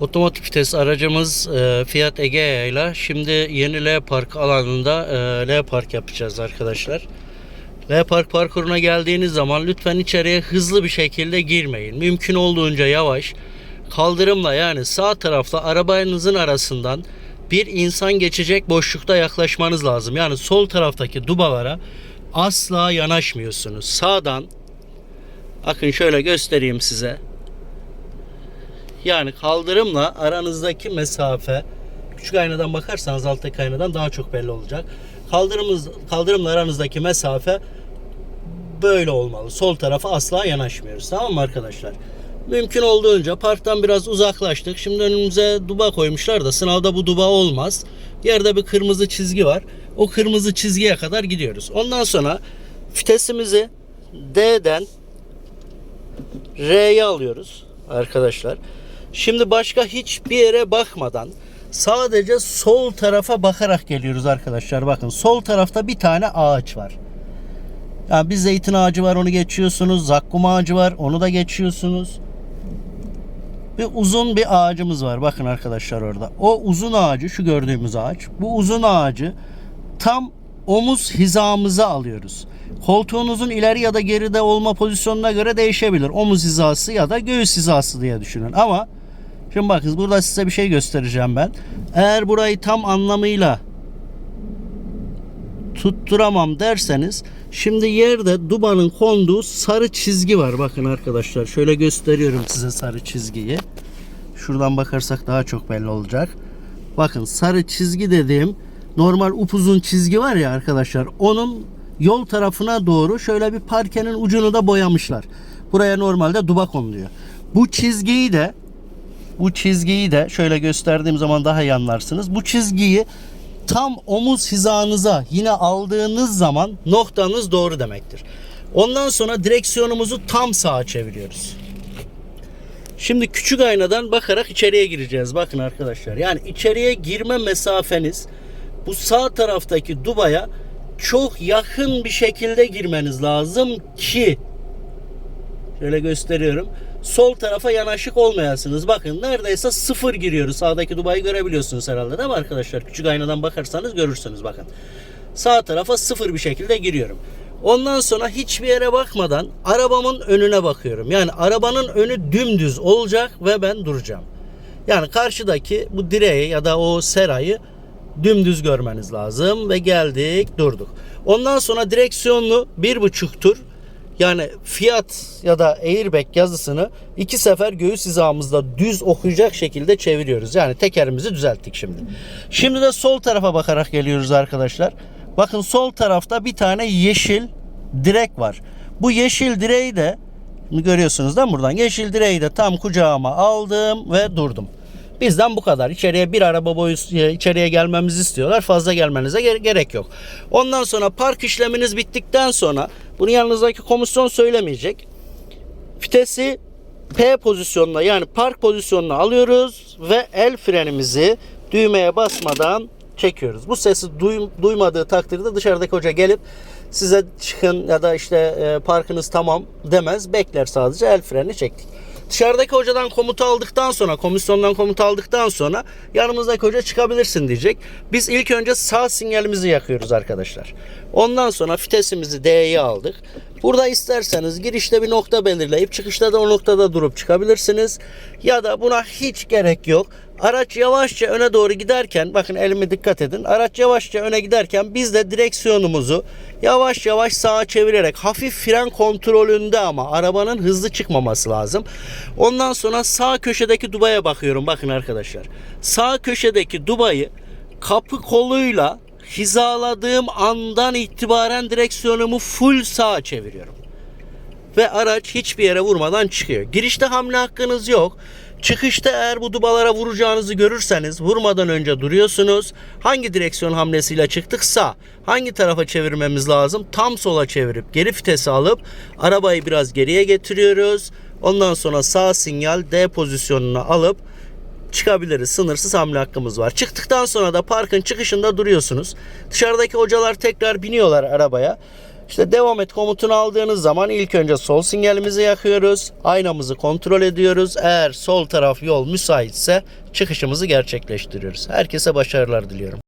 Otomatik vites aracımız e, Fiat Egea ile şimdi yeni L Park alanında e, L Park yapacağız arkadaşlar. L Park parkuruna geldiğiniz zaman lütfen içeriye hızlı bir şekilde girmeyin. Mümkün olduğunca yavaş. Kaldırımla yani sağ tarafta arabanızın arasından bir insan geçecek boşlukta yaklaşmanız lazım. Yani sol taraftaki dubalara asla yanaşmıyorsunuz. Sağdan bakın şöyle göstereyim size. Yani kaldırımla aranızdaki mesafe küçük aynadan bakarsanız alttaki aynadan daha çok belli olacak. Kaldırımız kaldırımla aranızdaki mesafe böyle olmalı. Sol tarafa asla yanaşmıyoruz. Tamam mı arkadaşlar? Mümkün olduğunca parktan biraz uzaklaştık. Şimdi önümüze duba koymuşlar da sınavda bu duba olmaz. Yerde bir kırmızı çizgi var. O kırmızı çizgiye kadar gidiyoruz. Ondan sonra vitesimizi D'den R'ye alıyoruz arkadaşlar. Şimdi başka hiçbir yere bakmadan sadece sol tarafa bakarak geliyoruz arkadaşlar. Bakın sol tarafta bir tane ağaç var. Yani bir zeytin ağacı var onu geçiyorsunuz. Zakkum ağacı var onu da geçiyorsunuz. Bir uzun bir ağacımız var. Bakın arkadaşlar orada. O uzun ağacı şu gördüğümüz ağaç. Bu uzun ağacı tam omuz hizamıza alıyoruz. Koltuğunuzun ileri ya da geride olma pozisyonuna göre değişebilir. Omuz hizası ya da göğüs hizası diye düşünün. Ama şimdi bakın burada size bir şey göstereceğim ben. Eğer burayı tam anlamıyla tutturamam derseniz şimdi yerde dubanın konduğu sarı çizgi var. Bakın arkadaşlar şöyle gösteriyorum size sarı çizgiyi. Şuradan bakarsak daha çok belli olacak. Bakın sarı çizgi dediğim normal upuzun çizgi var ya arkadaşlar onun yol tarafına doğru şöyle bir parkenin ucunu da boyamışlar. Buraya normalde duba konuluyor. Bu çizgiyi de bu çizgiyi de şöyle gösterdiğim zaman daha iyi anlarsınız. Bu çizgiyi tam omuz hizanıza yine aldığınız zaman noktanız doğru demektir. Ondan sonra direksiyonumuzu tam sağa çeviriyoruz. Şimdi küçük aynadan bakarak içeriye gireceğiz. Bakın arkadaşlar. Yani içeriye girme mesafeniz bu sağ taraftaki dubaya çok yakın bir şekilde girmeniz lazım ki şöyle gösteriyorum. Sol tarafa yanaşık olmayasınız. Bakın neredeyse sıfır giriyoruz. Sağdaki dubayı görebiliyorsunuz herhalde değil mi arkadaşlar? Küçük aynadan bakarsanız görürsünüz bakın. Sağ tarafa sıfır bir şekilde giriyorum. Ondan sonra hiçbir yere bakmadan arabamın önüne bakıyorum. Yani arabanın önü dümdüz olacak ve ben duracağım. Yani karşıdaki bu direği ya da o serayı dümdüz görmeniz lazım ve geldik durduk. Ondan sonra direksiyonlu bir buçuk tur yani Fiat ya da airbag yazısını iki sefer göğüs hizamızda düz okuyacak şekilde çeviriyoruz. Yani tekerimizi düzelttik şimdi. Şimdi de sol tarafa bakarak geliyoruz arkadaşlar. Bakın sol tarafta bir tane yeşil direk var. Bu yeşil direği de görüyorsunuz mi buradan? Yeşil direği de tam kucağıma aldım ve durdum. Bizden bu kadar. İçeriye bir araba boyu e, içeriye gelmemizi istiyorlar. Fazla gelmenize gere- gerek yok. Ondan sonra park işleminiz bittikten sonra bunu yanınızdaki komisyon söylemeyecek. Vitesi P pozisyonuna yani park pozisyonuna alıyoruz ve el frenimizi düğmeye basmadan çekiyoruz. Bu sesi duy- duymadığı takdirde dışarıdaki hoca gelip size çıkın ya da işte e, parkınız tamam demez. Bekler sadece el freni çektik. Dışarıdaki hocadan komutu aldıktan sonra, komisyondan komutu aldıktan sonra yanımızdaki hoca çıkabilirsin diyecek. Biz ilk önce sağ sinyalimizi yakıyoruz arkadaşlar. Ondan sonra vitesimizi D'ye aldık. Burada isterseniz girişte bir nokta belirleyip çıkışta da o noktada durup çıkabilirsiniz. Ya da buna hiç gerek yok. Araç yavaşça öne doğru giderken bakın elime dikkat edin. Araç yavaşça öne giderken biz de direksiyonumuzu yavaş yavaş sağa çevirerek hafif fren kontrolünde ama arabanın hızlı çıkmaması lazım. Ondan sonra sağ köşedeki dubaya bakıyorum bakın arkadaşlar. Sağ köşedeki dubayı kapı koluyla hizaladığım andan itibaren direksiyonumu full sağa çeviriyorum ve araç hiçbir yere vurmadan çıkıyor. Girişte hamle hakkınız yok. Çıkışta eğer bu dubalara vuracağınızı görürseniz vurmadan önce duruyorsunuz. Hangi direksiyon hamlesiyle çıktık? Sağ. Hangi tarafa çevirmemiz lazım? Tam sola çevirip geri vitesi alıp arabayı biraz geriye getiriyoruz. Ondan sonra sağ sinyal D pozisyonuna alıp çıkabiliriz. Sınırsız hamle hakkımız var. Çıktıktan sonra da parkın çıkışında duruyorsunuz. Dışarıdaki hocalar tekrar biniyorlar arabaya. İşte devam et komutunu aldığınız zaman ilk önce sol sinyalimizi yakıyoruz. Aynamızı kontrol ediyoruz. Eğer sol taraf yol müsaitse çıkışımızı gerçekleştiriyoruz. Herkese başarılar diliyorum.